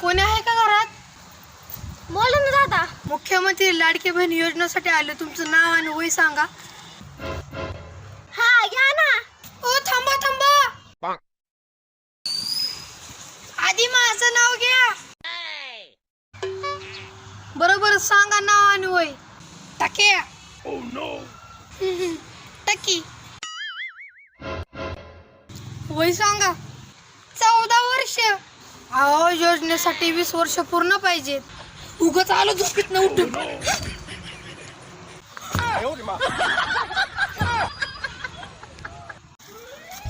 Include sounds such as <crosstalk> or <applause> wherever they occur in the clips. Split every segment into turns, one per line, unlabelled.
कोणी आहे का घरात?
बोला ना दादा.
मुख्यमंत्री लाडकी बहीण योजनेसाठी आले तुमचं नाव आणि वय सांगा.
हा घ्या ना.
ओ थांबा थांबा. आधी माझं नाव घ्या. बरोबर सांगा नाव आणि वय. टाके टकी वय सांगा. चौदा वर्ष. अहो योजनेसाठी वीस वर्ष पूर्ण पाहिजेत. उगाच आलो झोपीत न उठून.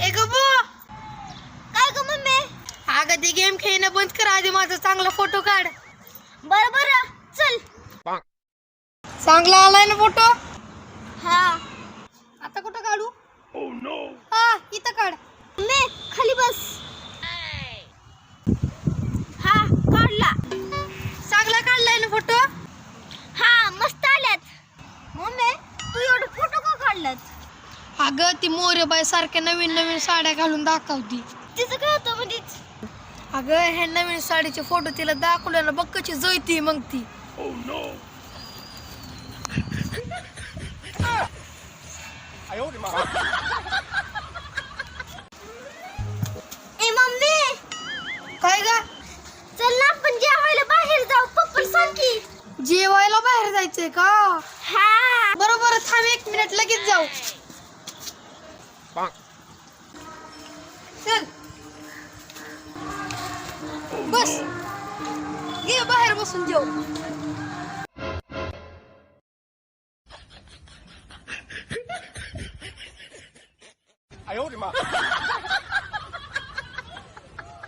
ए गबो
काय ग मम्मी?
अगं ते गेम खेळणं बंद कर आधी माझा चांगला फोटो काढ.
बर बर. चल.
चांगला आलाय ना फोटो?
हा.
आता कुठं काढू? हा इथं काढ.
काढलात
अगं ती मोरेबाई सारख्या नवीन नवीन साड्या घालून दाखवती.
तिचं काय होतं मध्येच
अगं ह्या नवीन साडीचे फोटो तिला दाखवले ना बघ कशी जळती मग ती. <laughs>
ए मम्मी!
काय ग?
चल ना आपण जेवायला बाहेर जाऊ पप्पा सांग की
बाहेर जायचंय का? बरोबर थांब एक मिनिट लगेच जाऊ. चल. बस. ये बाहेर बसून जेव. आयो <laughs>